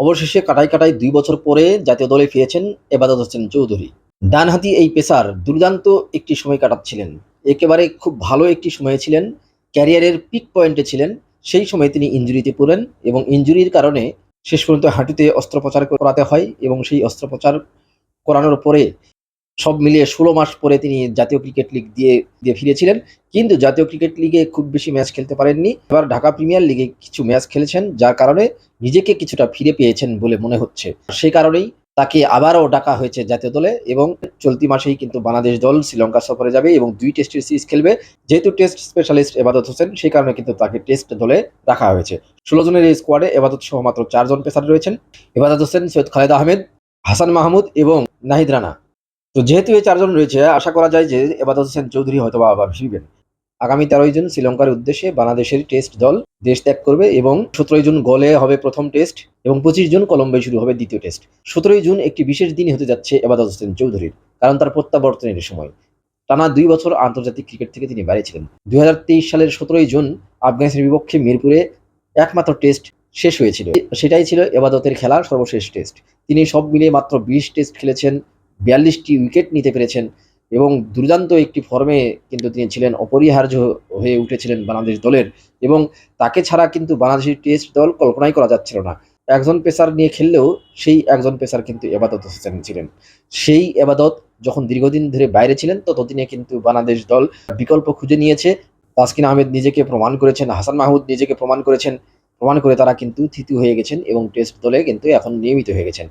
অবশেষে কাটাই কাটাই দুই বছর পরে জাতীয় দলে ফিরেছেন এবাদত হোসেন চৌধুরী। ডানহাতি এই পেসার দুর্দান্ত একটি সময় কাটাচ্ছিলেন। একেবারে খুব ভালো একটি সময়ে ছিলেন। ক্যারিয়ারের পিক পয়েন্টে ছিলেন। সেই সময় তিনি ইঞ্জুরিতে পড়েন এবং ইঞ্জুরির কারণে শেষ পর্যন্ত হাঁটুতে অস্ত্রোপচার করাতে হয় এবং সেই অস্ত্রোপচার করানোর পরে সব মিলিয়ে ষোলো মাস পরে তিনি জাতীয় ক্রিকেট লিগ দিয়ে দিয়ে ফিরেছিলেন। কিন্তু জাতীয় ক্রিকেট লিগে খুব বেশি ম্যাচ খেলতে পারেননি। এবার ঢাকা প্রিমিয়ার লিগে কিছু ম্যাচ খেলেছেন, যার কারণে নিজেকে কিছুটা ফিরে পেয়েছেন বলে মনে হচ্ছে। সেই কারণেই তাকে আবারও ডাকা হয়েছে জাতীয় দলে এবং চলতি মাসেই কিন্তু বাংলাদেশ দল শ্রীলঙ্কা সফরে যাবে এবং দুই টেস্টের সিরিজ খেলবে। যেহেতু টেস্ট স্পেশালিস্ট এবাদত হোসেন সেই কারণে কিন্তু তাকে টেস্ট দলে রাখা হয়েছে। ষোলো জনের এই স্কোয়াডে এবাদত সহ মাত্র চারজন পেসার রয়েছেন। এবাদত হোসেন সৈয়দ খালেদ আহমেদ, হাসান মাহমুদ এবং নাহিদ রানা। তো যেহেতু এই চারজন রয়েছে, আশা করা যায় যে এবাদত হোসেন চৌধুরী হয়তো আবার ফিরবেন। আগামী তেরোই জুন শ্রীলঙ্কার উদ্দেশ্যে বাংলাদেশের টেস্ট দল দেশ ত্যাগ করবে এবং সতেরোই জুন গলে হবে প্রথম টেস্ট এবং পঁচিশ জুন কলম্বোয় শুরু হবে দ্বিতীয় টেস্ট। সতেরোই জুন একটি বিশেষ দিন হতে যাচ্ছে এবাদত হোসেন চৌধুরীর, কারণ তার প্রত্যাবর্তনের সময়। টানা দুই বছর আন্তর্জাতিক ক্রিকেট থেকে তিনি বাইরে ছিলেন। দুই হাজার তেইশ সালের সতেরোই জুন আফগানিস্তানের বিপক্ষে মিরপুরে একমাত্র টেস্ট শেষ হয়েছিল। সেটাই ছিল এবাদতের খেলার সর্বশেষ টেস্ট। তিনি সব মিলিয়ে মাত্র বিশ টেস্ট খেলেছেন বিয়াল্লিশটি উইকেট নিতে পেরেছেন এবং দুর্দান্ত একটি ফর্মে কিন্তু তিনি ছিলেন অপরিহার্য হয়ে উঠেছিলেন বাংলাদেশ দলের এবং তাকে ছাড়া কিন্তু বাংলাদেশের টেস্ট দল কল্পনাই করা যাচ্ছিল না। একজন পেসার নিয়ে খেললেও সেই একজন পেসার কিন্তু এবাদত হোসেন ছিলেন। সেই এবাদত যখন দীর্ঘদিন ধরে বাইরে ছিলেন, ততদিনে কিন্তু বাংলাদেশ দল বিকল্প খুঁজে নিয়েছে। তাসকিন আহমেদ নিজেকে প্রমাণ করেছেন, হাসান মাহমুদ নিজেকে প্রমাণ করেছেন। প্রমাণ করে তারা কিন্তু থিতু হয়ে গেছেন এবং টেস্ট দলে কিন্তু এখন নিয়মিত হয়ে গেছেন।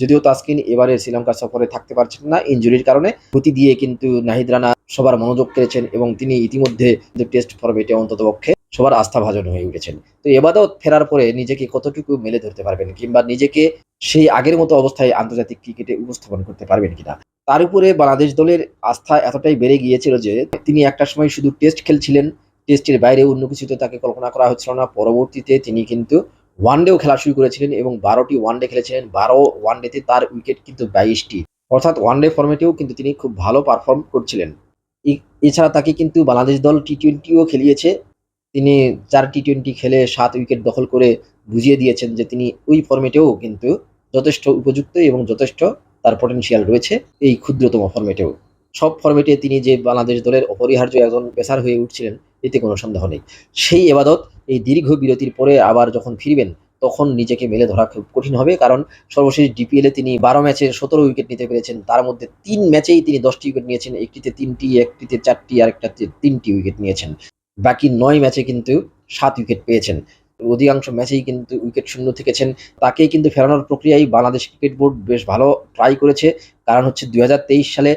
যদিও তাসকিন এবারে শ্রীলঙ্কা সফরে থাকতে পারছেন না ইঞ্জুরির কারণে। গতি দিয়ে কিন্তু নাহিদ রানা সবার মনোযোগ কেড়েছেন এবং তিনি ইতিমধ্যে টেস্ট ফরম্যাটে অন্তত পক্ষে সবার আস্থা ভাজন হয়ে উঠেছেন। তো এবাদত ফেরার পরে নিজেকে কতটুকু মেলে ধরতে পারবেন কিংবা নিজেকে সেই আগের মতো অবস্থায় আন্তর্জাতিক ক্রিকেটে উপস্থাপন করতে পারবেন কিনা? তার উপরে বাংলাদেশ দলের আস্থা এতটাই বেড়ে গিয়েছিল যে তিনি একটা সময় শুধু টেস্ট খেলছিলেন টেস্টের বাইরে অন্য কিছুতে তাকে কল্পনা করা হচ্ছিল না। পরবর্তীতে তিনি কিন্তু ওয়ানডেও খেলা শুরু করেছিলেন এবং বারোটি ওয়ানডে খেলেছিলেন। বারো ওয়ানডেতে তার উইকেট কিন্তু বাইশটি। অর্থাৎ ওয়ানডে ফর্মেটেও কিন্তু তিনি খুব ভালো পারফর্ম করছিলেন। এছাড়া তাকে কিন্তু বাংলাদেশ দল টি টোয়েন্টিও খেলিয়েছে। তিনি চার টি টোয়েন্টি খেলে সাত উইকেট দখল করে বুঝিয়ে দিয়েছেন যে তিনি ওই ফর্মেটেও কিন্তু যথেষ্ট উপযুক্ত এবং যথেষ্ট তার পটেনশিয়াল রয়েছে এই ক্ষুদ্রতম ফর্মেটেও সব ফর্মেটে তিনি যে বাংলাদেশ দলের অপরিহার্য একজন পেসার হয়ে উঠছিলেন এতে কোনো সন্দেহ নেই। সেই এবাদত, এই দীর্ঘ বিরতির পরে আবার যখন ফিরবেন, তখন নিজেকে মেলে ধরা খুব কঠিন হবে, কারণ সর্বশেষ ডিপিএলে তিনি বারো ম্যাচে সতেরো উইকেট নিতে পেরেছেন। তার মধ্যে তিন ম্যাচেই তিনি দশটি উইকেট নিয়েছেন, একটিতে তিনটি, একটিতে চারটি, আর একটাতে তিনটি উইকেট নিয়েছেন। বাকি নয় ম্যাচে কিন্তু সাত উইকেট পেয়েছেন। অধিকাংশ ম্যাচেই কিন্তু উইকেট শূন্য থেকেছেন। তাকেই কিন্তু ফেরানোর প্রক্রিয়ায় বাংলাদেশ ক্রিকেট বোর্ড বেশ ভালো ট্রাই করেছে। কারণ হচ্ছে দু হাজার তেইশ সালে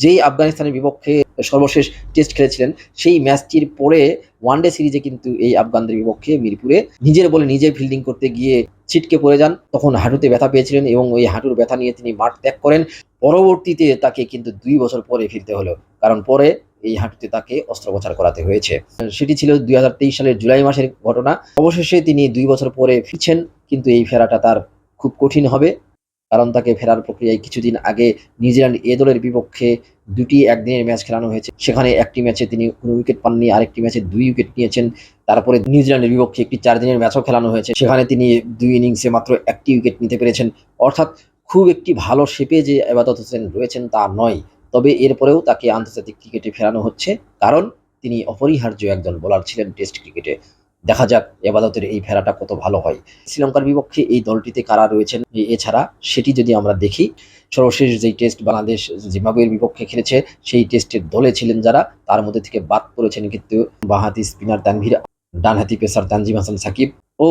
যেই আফগানিস্তানের বিপক্ষে সর্বশেষ টেস্ট খেলেছিলেন। সেই ম্যাচটির পরে ওয়ানডে সিরিজে কিন্তু এই আফগানদের বিপক্ষে মিরপুরে নিজের বলে নিজে ফিল্ডিং করতে গিয়ে ছিটকে পড়ে যান। তখন হাঁটুতে ব্যথা পেয়েছিলেন এবং ওই হাঁটুর ব্যথা নিয়ে তিনি মাঠ ত্যাগ করেন। পরবর্তীতে তাকে কিন্তু দুই বছর পরে ফিরতে হলো। কারণ পরে এই হাঁটুতে তাকে অস্ত্রোপচার করাতে হয়েছে। সেটি ছিল দুই হাজার তেইশ সালের জুলাই মাসের ঘটনা। অবশেষে তিনি দুই বছর পরে ফিরছেন, কিন্তু এই ফেরাটা তার খুব কঠিন হবে। কারণ তাকে ফেরার প্রক্রিয়ায় কিছুদিন আগে নিউজিল্যান্ড এ দলের বিপক্ষে দুটি একদিনের ম্যাচ খেলানো হয়েছে। সেখানে একটি ম্যাচে তিনি কোনো উইকেট পাননি, আরেকটি ম্যাচে দুই উইকেট নিয়েছেন। তারপরে নিউজিল্যান্ডের বিপক্ষে একটি চার দিনের ম্যাচও খেলানো হয়েছে। সেখানে তিনি দুই ইনিংসে মাত্র একটি উইকেট নিতে পেরেছেন। অর্থাৎ খুব একটি ভালো শেপে যে এবাদত হোসেন রয়েছেন তা নয়। তবে এরপরেও তাকে আন্তর্জাতিক ক্রিকেটে ফেরানো হচ্ছে। কারণ তিনি অপরিহার্য একজন বোলার ছিলেন টেস্ট ক্রিকেটে। দেখা যাক এবাদতের এই ফেরাটা কত ভালো হয়। শ্রীলঙ্কার বিপক্ষে এই দলটিতে কারা রয়েছেন? এছাড়া সেটি যদি আমরা দেখি, সর্বশেষ যেই টেস্ট বাংলাদেশ জিম্বাবুয়ের বিপক্ষে খেলেছে, সেই টেস্টের দলে ছিলেন যারা, তার মধ্যে থেকে বাদ পড়েছেন কিন্তু বাঁহাতি স্পিনার তানভীর, ডানহাতি পেসার তানজিম হাসান সাকিব ও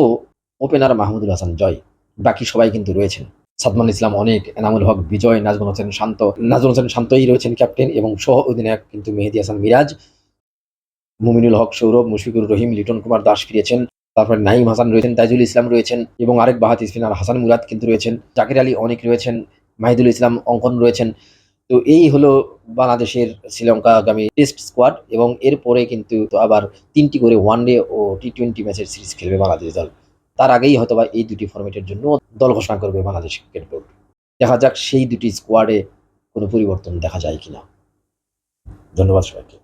ওপেনার মাহমুদুল হাসান জয়। বাকি সবাই কিন্তু রয়েছেন। সাদমান ইসলাম অনেক, এনামুল হক, বিজয়, নাজমুল হোসেন শান্ত, নাজমুল হোসেন শান্তই রয়েছেন ক্যাপ্টেন এবং সহ অধিনায়ক কিন্তু মেহেদি হাসান মিরাজ। মুমিনুল হক সৌরভ, মুশফিকুর রহিম, লিটন কুমার দাস ফিরেছেন। তারপর নাইম হাসান রয়েছেন, তাইজুল ইসলাম রয়েছেন এবং আরেক বাহাতি স্পিনার হাসান মুরাদ কিন্তু রয়েছেন। জাকির আলী অনেক রয়েছেন, মাহিদুল ইসলাম অঙ্কন রয়েছেন। তো এই হলো বাংলাদেশের শ্রীলঙ্কা আগামী টেস্ট স্কোয়াড এবং এরপরে কিন্তু আবার তিনটি করে ওয়ানডে ও টি টোয়েন্টি ম্যাচের সিরিজ খেলবে বাংলাদেশ দল। তার আগেই হয়তোবা এই দুটি ফরম্যাটের জন্য দল ঘোষণা করবে বাংলাদেশ ক্রিকেট বোর্ড। দেখা যাক সেই দুটি স্কোয়াডে কোনো পরিবর্তন দেখা যায় কিনা। ধন্যবাদ সবাইকে।